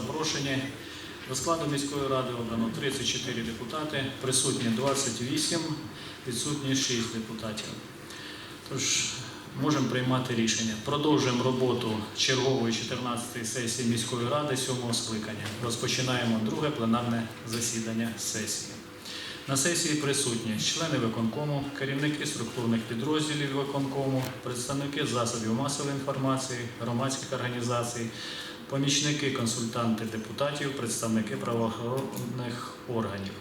запрошені. До складу міської ради обрано 34 депутати, присутні 28, відсутні 6 депутатів. Тож можемо приймати рішення. Продовжуємо роботу чергової 14-ї сесії міської ради 7-го скликання. Розпочинаємо друге пленарне засідання сесії. На сесії присутні члени виконкому, керівники структурних підрозділів виконкому, представники засобів масової інформації, громадських організацій, помічники, консультанти депутатів, представники правоохоронних органів.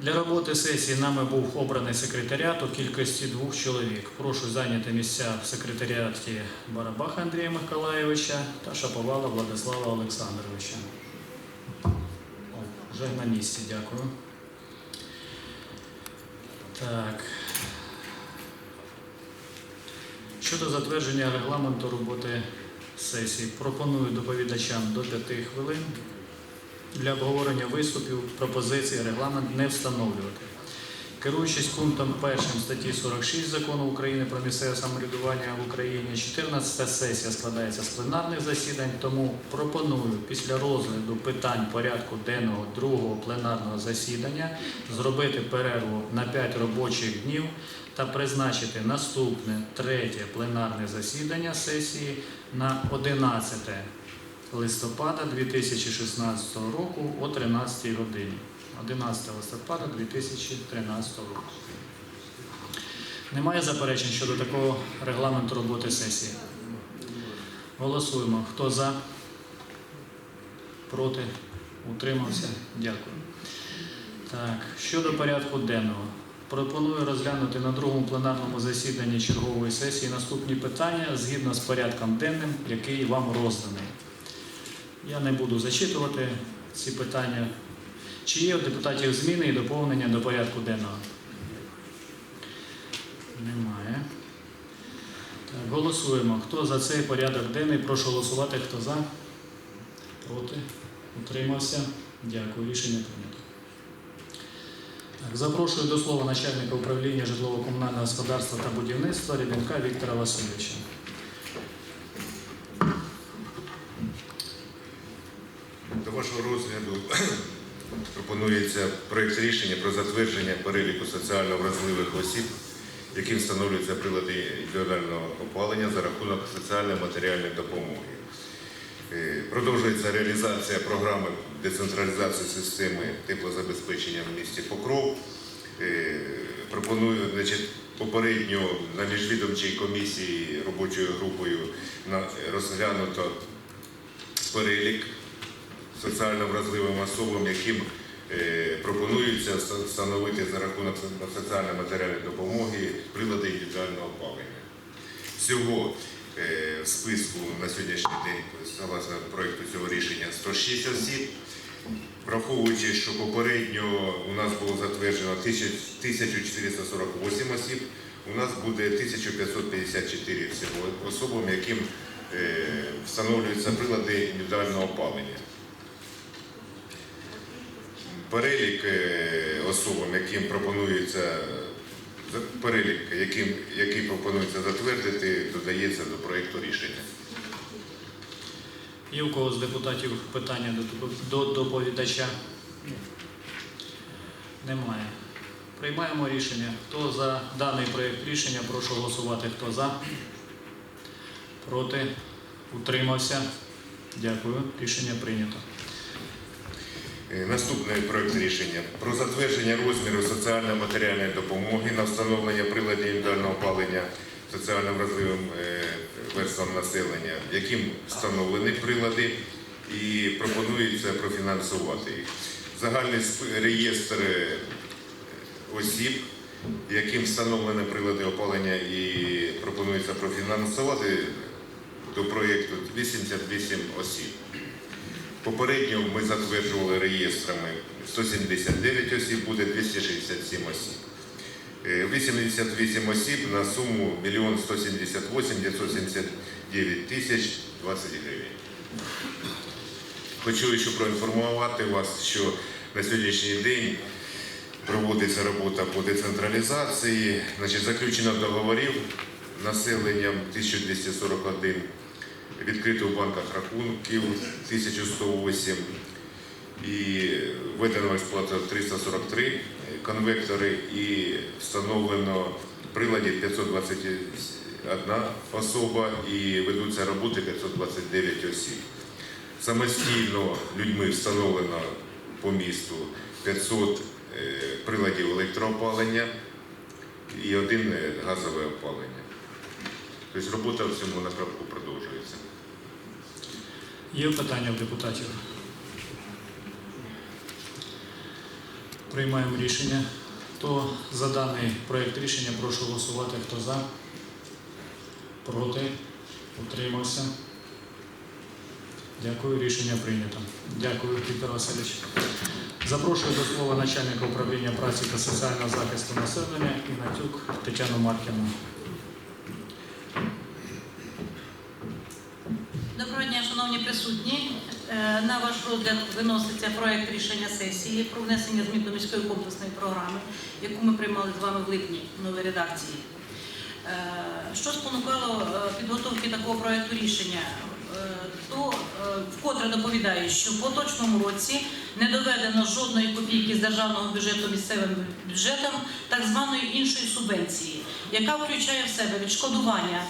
Для роботи сесії нами був обраний секретаріат у кількості двох чоловік. Прошу зайняти місця в секретаріаті Барабаха Андрія Миколаєвича та Шаповала Владислава Олександровича. О, вже на місці, дякую. Так. Щодо затвердження регламенту роботи сесії, пропоную доповідачам до 5 хвилин. Для обговорення виступів пропозицій регламент не встановлювати. Керуючись пунктом 1 статті 46 Закону України про місцеве самоврядування в Україні, 14 сесія складається з пленарних засідань, тому пропоную після розгляду питань порядку денного другого пленарного засідання зробити перерву на 5 робочих днів та призначити наступне третє пленарне засідання сесії на 11 листопада 2016 року о 13 годині. 11 листопада 2013 року. Немає заперечень щодо такого регламенту роботи сесії. Голосуємо. Хто за? Проти? Утримався? Дякую. Так, щодо порядку денного. Пропоную розглянути на другому пленарному засіданні чергової сесії наступні питання згідно з порядком денним, який вам розданий. Я не буду зачитувати ці питання. Чи є у депутатів зміни і доповнення до порядку денного? Немає. Так, голосуємо. Хто за цей порядок денний? Прошу голосувати. Хто за? Проти? Утримався? Дякую. Рішення прийнято. Так, запрошую до слова начальника управління житлово-комунального господарства та будівництва Рібенка Віктора Васильовича. До вашого розгляду пропонується проєкт рішення про затвердження переліку соціально вразливих осіб, яким встановлюються прилади індивідуального опалення за рахунок соціальної матеріальної допомоги. Е, Продовжується реалізація програми децентралізації системи теплозабезпечення в місті Покров. Е, Пропоную значить, попередньо на міжвідомчій комісії робочою групою розглянуто перелік соціально вразливим особам, яким е, пропонується встановити за рахунок со- соціальної матеріальної допомоги прилади індивідуального опалення. Всього е, в списку на сьогоднішній день, согласно проєкту цього рішення, 106 осіб. Враховуючи, що попередньо у нас було затверджено 1448 осіб, у нас буде 1554 всього особам, яким е, встановлюються прилади індивідуального опалення. Перелік е, особам, яким пропонується перелік, яким, який пропонується затвердити, додається до проєкту рішення. Є у когось з депутатів питання до доповідача? Немає. Приймаємо рішення. Хто за даний проєкт рішення, прошу голосувати. Хто за? Проти? Утримався? Дякую. Рішення прийнято. Е, Наступний проект рішення про затвердження розміру соціально-матеріальної допомоги на встановлення приладів індивідуального опалення соціально вразливим е, верствам населення, яким встановлені прилади і пропонується профінансувати їх. Загальний реєстр е, осіб, яким встановлені прилади опалення і пропонується профінансувати до проєкту 88 осіб. Попередньо ми затверджували реєстрами 179 осіб, буде 267 осіб. Е, 88 осіб на суму 1 178 979 тисяч 20 гривень. Хочу ще проінформувати вас, що на сьогоднішній день проводиться робота по децентралізації. Значить, заключено договорів населенням 1241 відкрито в банках рахунків 1108 і введено в експлуатацію 343 конвектори і встановлено приладів 521 особа і ведуться роботи 529 осіб. Самостійно людьми встановлено по місту 500 е, приладів електроопалення і один е, газове опалення. Тобто робота в цьому напрямку продовжується. Є питання в депутатів? Приймаємо рішення. Хто за даний проєкт рішення, прошу голосувати. Хто за? Проти? Утримався? Дякую, рішення прийнято. Дякую, Віктор Васильович. Запрошую до слова начальника управління праці та соціального захисту населення Ігнатюк Тетяну Маркіну. Доброго дня, шановні присутні. Е, На ваш розгляд виноситься проект рішення сесії про внесення змін до міської комплексної програми, яку ми приймали з вами в липні в новій редакції. Е, Що спонукало е, підготовки такого проекту рішення? То вкотре доповідаю, що в поточному році не доведено жодної копійки з державного бюджету місцевим бюджетом так званої іншої субвенції, яка включає в себе відшкодування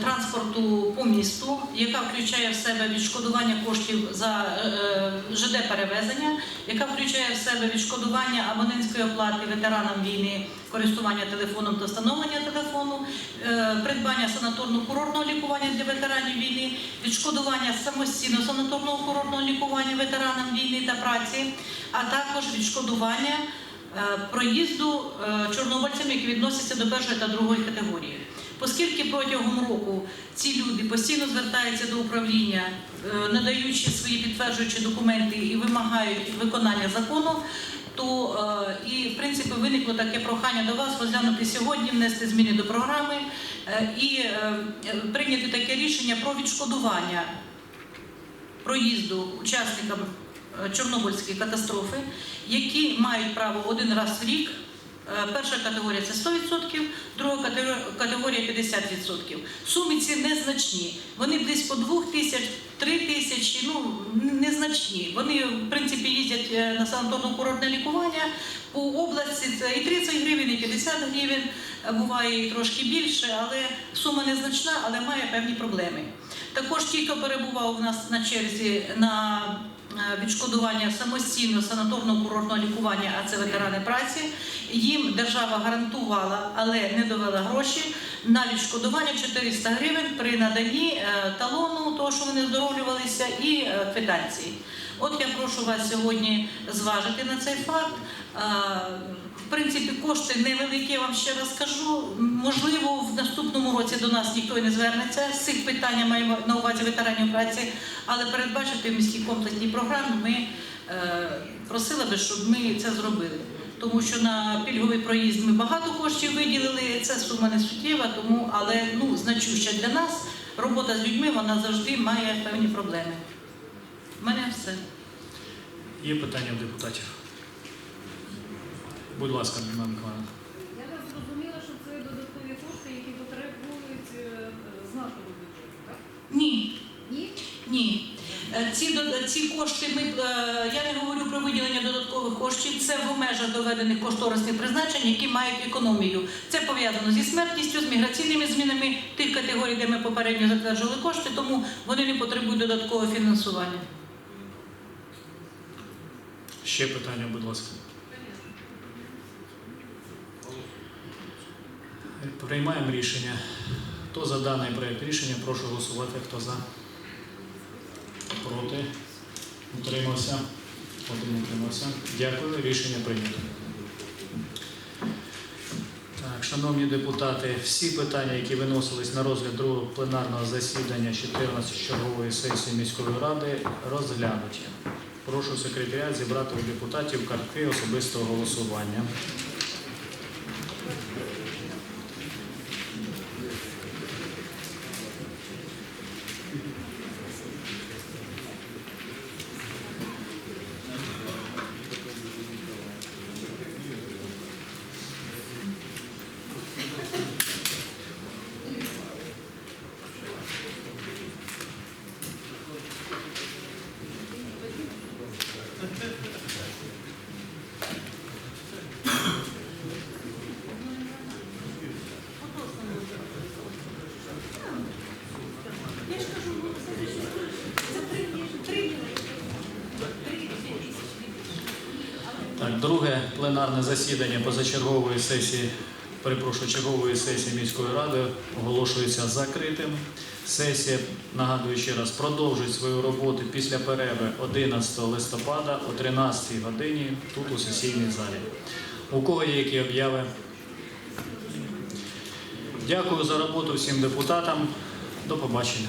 транспорту по місту, яка включає в себе відшкодування коштів за е, е, ЖД перевезення, яка включає в себе відшкодування абонентської оплати ветеранам війни, користування телефоном та встановлення телефону, е, придбання санаторно-курортного лікування для ветеранів війни, відшкодування самостійно санаторно-курортного лікування ветеранам війни та праці, а також відшкодування е, проїзду е, чорнобильцям, які відносяться до першої та другої категорії. Оскільки протягом року ці люди постійно звертаються до управління, е, надаючи свої підтверджуючі документи і вимагають виконання закону, то е, і в принципі виникло таке прохання до вас розглянути сьогодні, внести зміни до програми е, і прийняти таке рішення про відшкодування проїзду учасникам Чорнобильської катастрофи, які мають право один раз в рік. Е, Перша категорія це 100%, друга категорія- категорія 50%. Суми ці незначні. Вони десь по 2 тисяч, 3 тисячі, ну незначні. Вони в принципі їздять е, на санаторно-курортне лікування по області. Це і 30 гривень, і 50 гривень, буває і трошки більше, але сума незначна, але має певні проблеми. Також ті, хто перебував у нас на черзі на е, відшкодування самостійно санаторно-курортного лікування, а це ветерани праці. Їм держава гарантувала, але не довела гроші на відшкодування 400 гривень при наданні е, талону, того, що вони здоровлювалися, і е, квитанції. От я прошу вас сьогодні зважити на цей факт. В принципі, кошти невеликі, я вам ще раз скажу. Можливо, в наступному році до нас ніхто і не звернеться з цих питань, маю на увазі ветеранів праці, але передбачити в міській комплексній програмі ми е, просили би, щоб ми це зробили. Тому що на пільговий проїзд ми багато коштів виділили, це сума не суттєва, тому але ну значуща для нас робота з людьми вона завжди має певні проблеми. У мене все. Є питання в депутатів? Будь ласка, Людмила Миколаївна. Я так зрозуміла, що це додаткові кошти, які потребують е, з нашого бюджету, так? Ні, Ні? Ні. Е, Ці, ці кошти ми е, я не говорю про виділення додаткових коштів. Це в межах доведених кошторисних призначень, які мають економію. Це пов'язано зі смертністю, з міграційними змінами тих категорій, де ми попередньо затверджували кошти, тому вони не потребують додаткового фінансування. Ще питання, будь ласка. Приймаємо рішення. Хто за даний проєкт рішення, прошу голосувати. Хто за? Проти? Утримався? Один утримався. Дякую. Рішення прийнято. Так, шановні депутати, всі питання, які виносились на розгляд другого пленарного засідання 14 чергової сесії міської ради, розглянуті. Прошу секретаріат зібрати у депутатів картки особистого голосування. Друге пленарне засідання позачергової сесії, перепрошую, чергової сесії міської ради оголошується закритим. Сесія, нагадую ще раз, продовжить свою роботу після перерви 11 листопада о 13 годині тут у сесійній залі. У кого є які обяви? Дякую за роботу всім депутатам. До побачення.